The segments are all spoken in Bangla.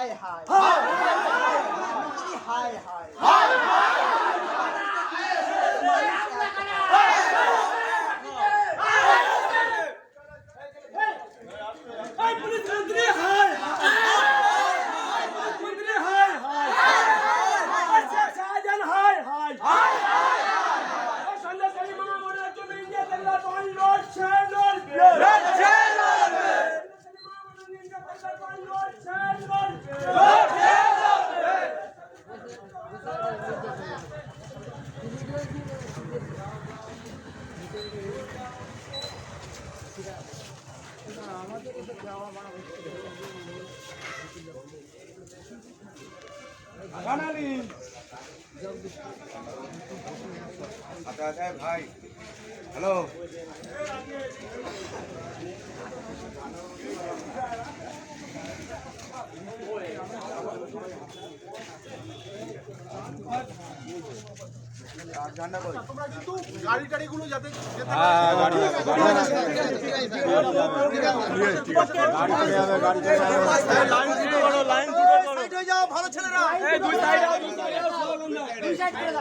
হায় হায় মুন্ত্রী হায় হায় এই পুলিশ মন্ত্রী হায় হায় মন্ত্রী হায় হায় এই শেখ শাহজাহান হায় হায় এই সন্দেশখালী মামা মনে হচ্ছে ইন্ডিয়া বাংলা বল লড়ছে লড়বে লড়ছে লড়বে ইন্ডিয়া বাংলা বল লড়ছে লড়বে লড়ছে আচ্ছা আচ্ছা ভাই। হ্যালো।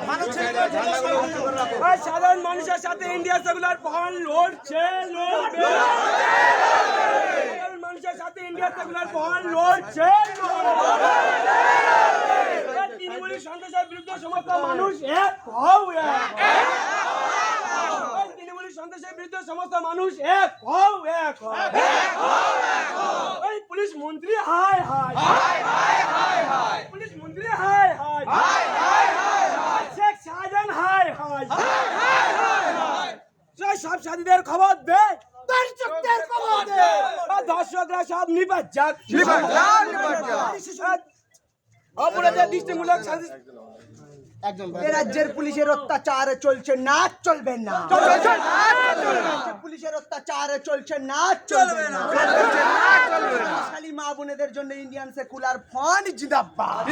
ভালো সাধারণ মানুষের সাথে ইন্ডিয়া সেকুলার ফ্রন্ট লড়ছে মানুষের সাথে ইন্ডিয়া সেগুলার ফ্রন্ট লড়ছে। সন্ত্রাসের বিরুদ্ধে সমস্ত মানুষ এক হও এক তৃণমূলী সন্ত্রাসের বিরুদ্ধে সমস্ত মানুষ এক হও এক হও। পুলিশ মন্ত্রী হায় হায় পুলিশ মন্ত্রী হায় হায়। শেখ শাহজাহান হায় হায়। সব সাথীদের খবর দে। দর্শকদের খবর দে। আর দর্শকরা সব নিবাদ যাক। অপরাধের দৃষ্টিমূলক শাস্তি রাজ্যের পুলিশের অত্যাচার চলছে না চলবে না। পুলিশের অত্যাচার চলছে না চলবে না। খালি মা বোনেদের জন্য ইন্ডিয়ান সেকুলার ফান্ড জিন্দাবাদ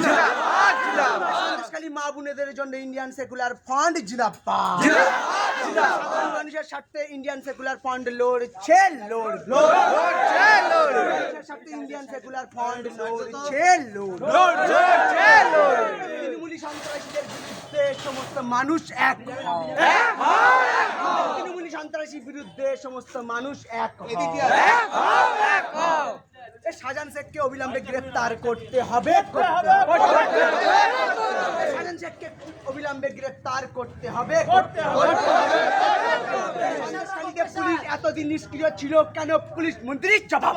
খালি মা বোনেদের জন্য ইন্ডিয়ান সেকুলার ফান্ড সাধারণ মানুষের স্বার্থে ইন্ডিয়ান সেকুলার ফান্ড লড়ছে লড় লড়ছে লড়ছে স্বার্থে ইন্ডিয়ান সেকুলার ফান্ড লড়ছে লড় লড়ছে লড় তৃণমূলী সন্ত্রাসীদের বিরুদ্ধে সমস্ত মানুষ এক। তৃণমূলী সন্ত্রাসী বিরুদ্ধে সমস্ত মানুষ এক শাহজাহান শেখকে অবিলম্বে গ্রেফতার করতে হবে করতে হবে। শেখকে অবিলম্বে গ্রেফতার করতে হবে। করতে হবে। পুলিশ এতদিন নিষ্ক্রিয় ছিল কেন? পুলিশ মন্ত্রী জবাব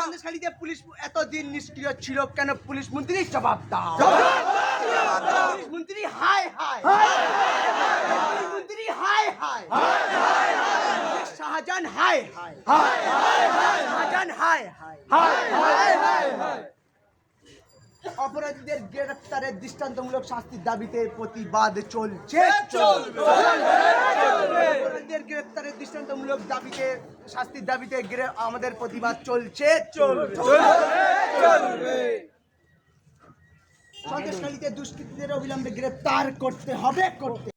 সন্দেশখালীতে পুলিশ এতদিন নিষ্ক্রিয় ছিল কেন? পুলিশ মন্ত্রী জবাব দাও। পুলিশ মন্ত্রী হাই হাই মন্ত্রী হাই হাই শাহজাহান হাই হাই শাহজাহান হাই হাই অপরাধীদের গ্রেফতারের দৃষ্টান্তমূলক শাস্তির দাবিতে প্রতিবাদ চলছে। অপরাধীদের গ্রেফতারের দৃষ্টান্তমূলক দাবিতে শাস্তির দাবিতে আমাদের প্রতিবাদ চলছে। চলবে! সন্দেশখালীতে দুষ্কৃতীদের অবিলম্বে গ্রেফতার করতে হবে করতে